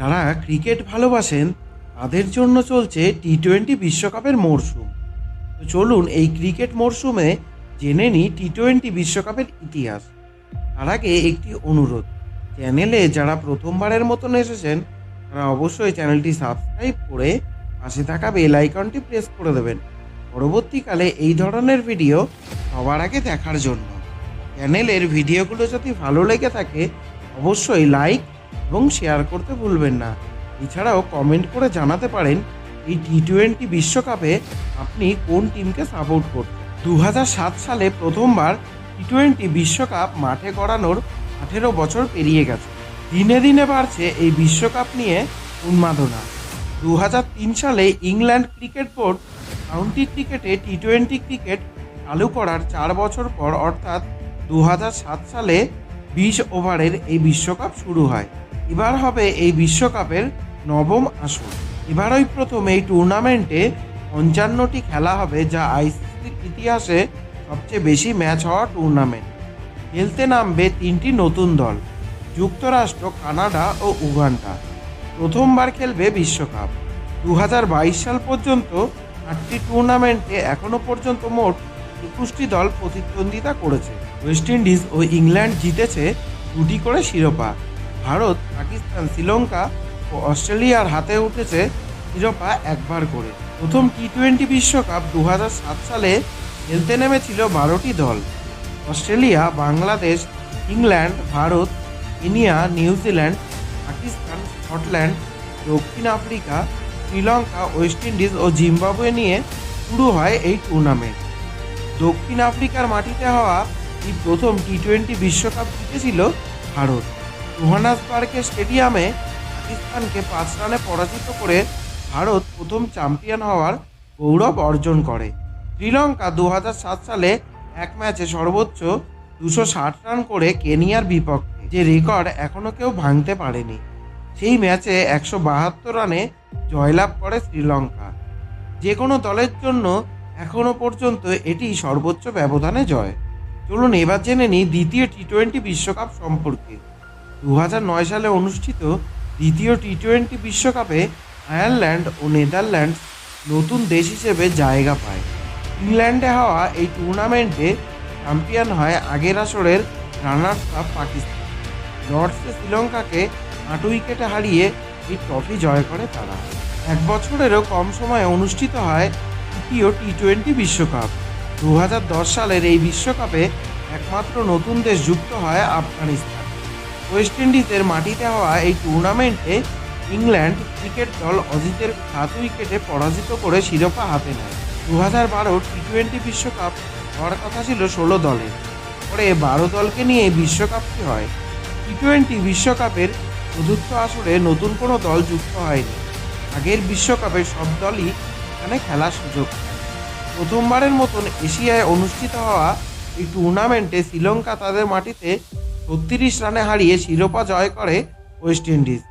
যারা ক্রিকেট ভালোবাসেন, তাদের জন্য চলছে টি টোয়েন্টি বিশ্বকাপের মরশুম তো চলুন এই ক্রিকেট মরশুমে জেনে নিই টি টোয়েন্টি বিশ্বকাপের ইতিহাস। তার আগে একটি অনুরোধ, চ্যানেলে যারা প্রথমবারের মতন এসেছেন, তারা অবশ্যই চ্যানেলটি সাবস্ক্রাইব করে পাশে থাকা বেল আইকনটি প্রেস করে দেবেন। পরবর্তীকালে এই ধরনের ভিডিও সবার আগে দেখার জন্য। চ্যানেলের ভিডিওগুলো যদি ভালো লেগে থাকে, অবশ্যই লাইক এবং শেয়ার করতে ভুলবেন না। এছাড়াও কমেন্ট করে জানাতে পারেন, এই টি টোয়েন্টি বিশ্বকাপে আপনি কোন টিমকে সাপোর্ট করছেন দু সালে প্রথমবার টি টোয়েন্টি বিশ্বকাপ মাঠে গড়ানোর আঠেরো বছর পেরিয়ে গেছে। দিনে দিনে বাড়ছে এই বিশ্বকাপ নিয়ে উন্মাদনা। দু হাজার তিন সালে ইংল্যান্ড ক্রিকেট বোর্ড কাউন্টি ক্রিকেটে টি টোয়েন্টি ক্রিকেট চালু করার চার বছর পর অর্থাৎ দু হাজার সাত সালে বিশ ওভারের এই বিশ্বকাপ শুরু হয়। এবার হবে এই বিশ্বকাপের নবম আসর। এবারই প্রথম এই টুর্নামেন্টে পঞ্চান্নটি খেলা হবে যা আইসিসির ইতিহাসে সবচেয়ে বেশি ম্যাচ হওয়া টুর্নামেন্ট খেলতে নামবে তিনটি নতুন দল, যুক্তরাষ্ট্র, কানাডা ও উগান্ডা। প্রথমবার খেলবে বিশ্বকাপ। দু হাজার বাইশ সাল পর্যন্ত আটটি টুর্নামেন্টে এখনও পর্যন্ত মোট একুশটি দল প্রতিদ্বন্দ্বিতা করেছে। ওয়েস্ট ইন্ডিজ ও ইংল্যান্ড জিতেছে দুটি করে শিরোপা। ভারত, পাকিস্তান, শ্রীলঙ্কা ও অস্ট্রেলিয়ার হাতে উঠেছে শিরোপা একবার করে। প্রথম টি টোয়েন্টি বিশ্বকাপ দু হাজার সাত সালে খেলতে নেমেছিল বারোটি দল। Australia, Bangladesh, England, Bharat, Kenya New Zealand Pakistan, Scotland, দক্ষিণ আফ্রিকা, শ্রীলঙ্কা, ওয়েস্ট ইন্ডিজ ও জিম্বাবুয়ে নিয়ে শুরু হয় এই টুর্নামেন্ট। দক্ষিণ আফ্রিকার মাটিতে হওয়া এই প্রথম টি টোয়েন্টি বিশ্বকাপ জিতেছিল ভারত। জোহানাসবার্গের স্টেডিয়ামে পাকিস্তানকে পাঁচ রানে পরাজিত করে ভারত প্রথম চ্যাম্পিয়ন হওয়ার গৌরব অর্জন করে। শ্রীলঙ্কা দু হাজার সাত সালে এক ম্যাচে সর্বোচ্চ দুশো ষাট রান করে কেনিয়ার বিপক্ষে, যে রেকর্ড এখনও কেউ ভাঙতে পারেনি। সেই ম্যাচে একশো বাহাত্তর রানে জয়লাভ করে শ্রীলঙ্কা। যে কোনো দলের জন্য এখনও পর্যন্ত এটি সর্বোচ্চ ব্যবধানে জয়। চলুন এবার জেনে নিই দ্বিতীয় টি টোয়েন্টি বিশ্বকাপ সম্পর্কে। দু সালে অনুষ্ঠিত দ্বিতীয় টি টোয়েন্টি বিশ্বকাপে আয়ারল্যান্ড ও নেদারল্যান্ড নতুন দেশ হিসেবে জায়গা পায়। ইংল্যান্ডে হওয়া এই টুর্নামেন্টে চ্যাম্পিয়ন হয় আগের আসরের রানার্স আপ পাকিস্তান। লর্ডসে শ্রীলঙ্কাকে আট উইকেটে হারিয়ে এই ট্রফি জয় করে তারা। এক বছরেরও কম সময়ে অনুষ্ঠিত হয় তৃতীয় টি টোয়েন্টি বিশ্বকাপ। দু হাজার দশ সালের এই বিশ্বকাপে একমাত্র নতুন দেশ যুক্ত হয় আফগানিস্তান। ওয়েস্ট ইন্ডিজের মাটিতে হওয়া এই টুর্নামেন্টে ইংল্যান্ড ক্রিকেট দল অজিতের সাত উইকেটে পরাজিত করে শিরোপা হাতে নেয়। দু হাজার বারো টি টোয়েন্টি বিশ্বকাপ হওয়ার কথা ছিল ষোলো দলের পরে বারো দলকে নিয়ে বিশ্বকাপটি হয়। টি টোয়েন্টি বিশ্বকাপের চতুর্থ আসরে নতুন কোনো দল যুক্ত হয়নি। আগের বিশ্বকাপে সব দলই এখানে খেলার সুযোগ প্রথমবারের মতন এশিয়ায় অনুষ্ঠিত হওয়া এই টুর্নামেন্টে শ্রীলঙ্কা তাদের মাটিতে ছত্রিশ রানে হারিয়ে শিরোপা জয় করে ওয়েস্ট ইন্ডিজ।